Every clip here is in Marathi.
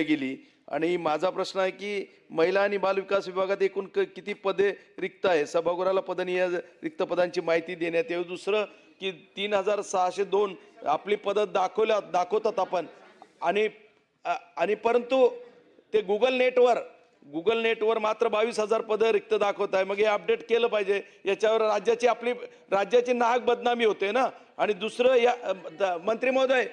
गेली. आणि माझा प्रश्न आहे की महिला आणि बालविकास विभागात एकूण क- किती पदे रिक्त आहे सभागृहाला पदनीय रिक्त पदांची माहिती देण्यात यावी. दुसरं की तीन हजार सहाशे दोन आपली पदं दाखवल्या दाखवतात आपण. आणि आणि परंतु ते गुगल नेटवर गुगल नेटवर मात्र बावीस हजार पदं रिक्त दाखवत आहे. मग हे अपडेट केलं पाहिजे. याच्यावर राज्याची आपली राज्याची नाहक बदनामी होते ना? आणि दुसरं या द- मंत्री महोदय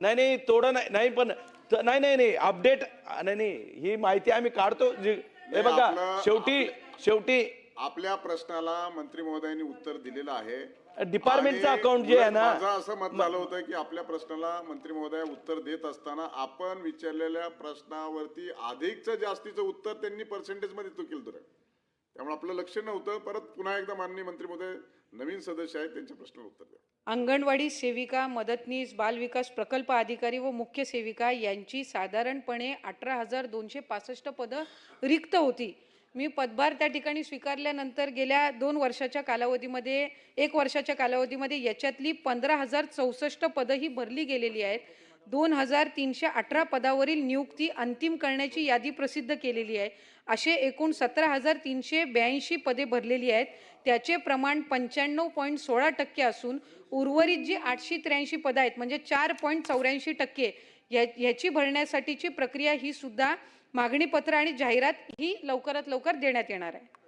नाही नाही थोडं नाही नाही पण त- नाही नाही नाही अपडेट नाही नाही ही माहिती आम्ही काढतो. जी- हे बघा आपलं- शेवटी शेवटी आपल्या प्रश्नाला मंत्री महोदयांनी उत्तर दिलेलं आहे. डिपार्टमेंटचं आणि अकाउंट जे आहे ना माझं असं मत झालं होतं की आपल्या प्रश्नाला मंत्री महोदय उत्तर देत असताना आपण विचारलेल्या प्रश्नावरती अधिकचं जास्तीचं उत्तर त्यांनी पर्सेंटेजमध्ये चुकील तर. त्यामुळे आपलं लक्ष नव्हतं. परत पुन्हा एकदा माननीय मंत्री महोदय नवीन सदस्य आहेत त्यांच्या प्रश्नाला उत्तर द्या. अंगणवाडी सेविका मदतनीस बालविकास प्रकल्प अधिकारी व मुख्य सेविका यांची साधारणपणे अठरा हजार दोनशे पासष्ट पदं रिक्त होती. मी पदभार त्या ठिकाणी स्वीकारल्यानंतर गेल्या दोन वर्षाच्या कालावधीमध्ये एक वर्षाच्या कालावधीमध्ये याच्यातली पंधरा हजार चौसष्ट पदं ही भरली गेलेली आहेत. दोन हजार तीनशे अठरा पदावरील नियुक्ती अंतिम करण्याची यादी प्रसिद्ध केलेली आहे. असे एकूण सतरा हजार तीनशे ब्याऐंशी पदे भरलेली आहेत. त्याचे प्रमाण पंच्याण्णव पॉईंट सोळा टक्के असून उर्वरित जी आठशे त्र्याऐंशी पदं आहेत म्हणजे चार पॉईंट चौऱ्याऐंशी टक्के या ह्याची भरण्यासाठीची प्रक्रिया ही सुद्धा मागणीपत्र आणि जाहिरात ही लवकरात लवकर देण्यात येणार आहे.